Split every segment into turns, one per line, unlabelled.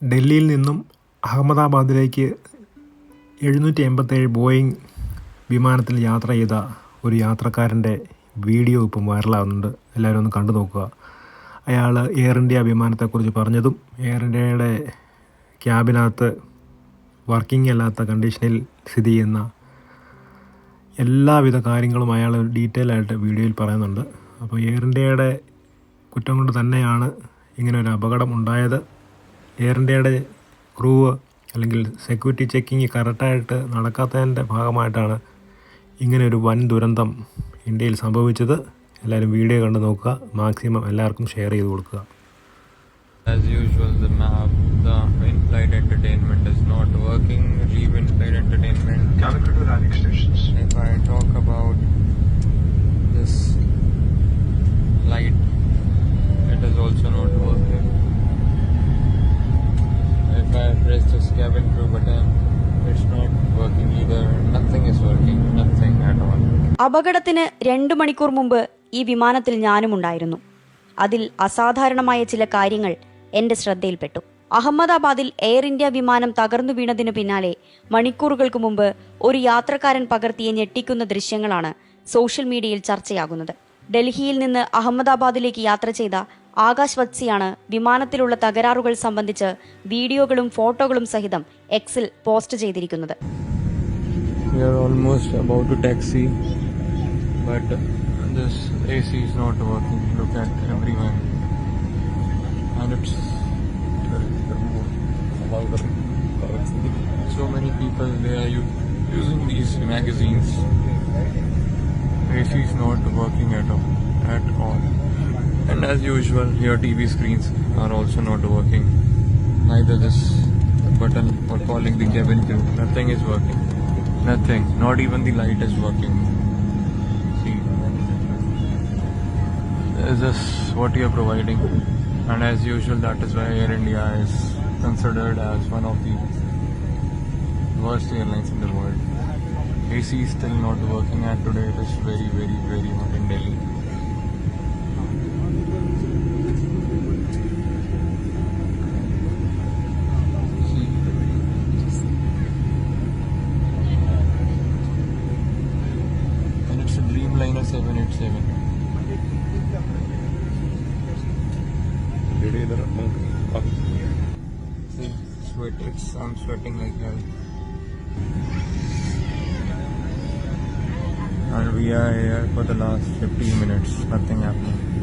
ഡൽഹിയിൽ നിന്നും അഹമ്മദാബാദിലേക്ക് എഴുന്നൂറ്റി എൺപത്തേഴ് ബോയിങ് വിമാനത്തിൽ യാത്ര ചെയ്ത ഒരു യാത്രക്കാരന്റെ വീഡിയോ ഇപ്പം വൈറലാകുന്നുണ്ട് എല്ലാവരും ഒന്ന് കണ്ടു നോക്കുക. അയാൾ എയർ ഇന്ത്യ വിമാനത്തെക്കുറിച്ച് പറഞ്ഞതും എയർ ഇന്ത്യയുടെ ക്യാബിനകത്ത് വർക്കിംഗ് അല്ലാത്ത കണ്ടീഷനിൽ സ്ഥിതി ചെയ്യുന്ന എല്ലാവിധ കാര്യങ്ങളും അയാൾ ഡീറ്റെയിൽ ആയിട്ട് വീഡിയോയിൽ പറയുന്നുണ്ട്. അപ്പോൾ എയർ ഇന്ത്യയുടെ കുറ്റം കൊണ്ട് തന്നെയാണ് ഇങ്ങനെ ഒരു അപകടം ഉണ്ടായത്. എയർ ഇന്ത്യയുടെ ക്രൂവ് അല്ലെങ്കിൽ സെക്യൂരിറ്റി ചെക്കിങ് കറക്റ്റായിട്ട് നടക്കാത്തതിന്റെ ഭാഗമായിട്ടാണ് ഇങ്ങനെ ഒരു വൻ ദുരന്തം ഇന്ത്യയിൽ സംഭവിച്ചത് എല്ലാവരും വീഡിയോ കണ്ട് നോക്കുക മാക്സിമം എല്ലാവർക്കും ഷെയർ ചെയ്ത് കൊടുക്കുക
As usual, the map, the in-flight entertainment is not working. Leave in-flight entertainment.
Calicut to landing
cabin crew button, it's not working either. Nothing is working. Nothing at all.
അപകടത്തിന് രണ്ടു മണിക്കൂർ മുമ്പ് ഈ വിമാനത്തിൽ ഞാനും ഉണ്ടായിരുന്നു അതിൽ അസാധാരണമായ ചില കാര്യങ്ങൾ എന്റെ ശ്രദ്ധയിൽപ്പെട്ടു അഹമ്മദാബാദിൽ എയർ ഇന്ത്യ വിമാനം തകർന്നു വീണതിനു പിന്നാലെ മണിക്കൂറുകൾക്ക് മുമ്പ് ഒരു യാത്രക്കാരൻ പകർത്തിയ ഞെട്ടിക്കുന്ന ദൃശ്യങ്ങളാണ് സോഷ്യൽ മീഡിയയിൽ ചർച്ചയാകുന്നത് ഡൽഹിയിൽ നിന്ന് അഹമ്മദാബാദിലേക്ക് യാത്ര ചെയ്ത ആകാശ് വത്സിയാണ് വിമാനത്തിലുള്ള തകരാറുകൾ സംബന്ധിച്ച് വീഡിയോകളും ഫോട്ടോകളും സഹിതം എക്സിൽ പോസ്റ്റ് ചെയ്തിരിക്കുന്നത്
so many people they are using these magazines. AC is not working at all, at all. And as usual, your TV screens are also not working. Neither this button for calling the cabin crew. Nothing is working. Nothing. Not even the light is working. See. Is this what you are providing? And as usual, that is why Air India is considered as one of the worst airlines in the world. AC is still not working, and today it is very, very, very hot in Delhi. See. And it's a Dreamliner 787. See, sweat. It's I'm sweating like hell. And we are here for the last 15 minutes. Nothing happening.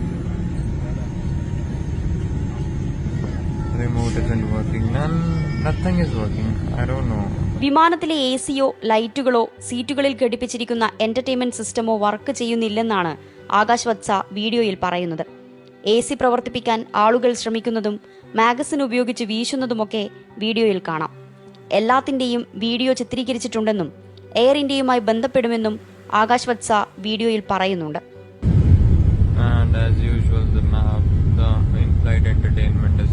Remote isn't working. None. Nothing is working. I don't know.
വിമാനത്തിലെ A സിയോ ലൈറ്റുകളോ സീറ്റുകളിൽ ഘടിപ്പിച്ചിരിക്കുന്ന entertainment സിസ്റ്റമോ work ചെയ്യുന്നില്ലെന്നാണ് ആകാശ് വത്സ വീഡിയോയിൽ പറയുന്നത് A C പ്രവർത്തിപ്പിക്കാൻ ആളുകൾ ശ്രമിക്കുന്നതും മാഗസിൻ ഉപയോഗിച്ച് വീശുന്നതുമൊക്കെ വീഡിയോയിൽ കാണാം എല്ലാത്തിന്റെയും വീഡിയോ ചിത്രീകരിച്ചിട്ടുണ്ടെന്നും എയർ ഇന്ത്യയുമായി ബന്ധപ്പെടുമെന്നും ആകാശ് വത്സ വീഡിയോയിൽ പറയുന്നുണ്ട്
And as usual, the map, the in-flight entertainment is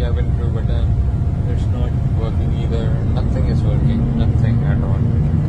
cabin crew, but uh, it's
not working either. Nothing
is working, nothing at all.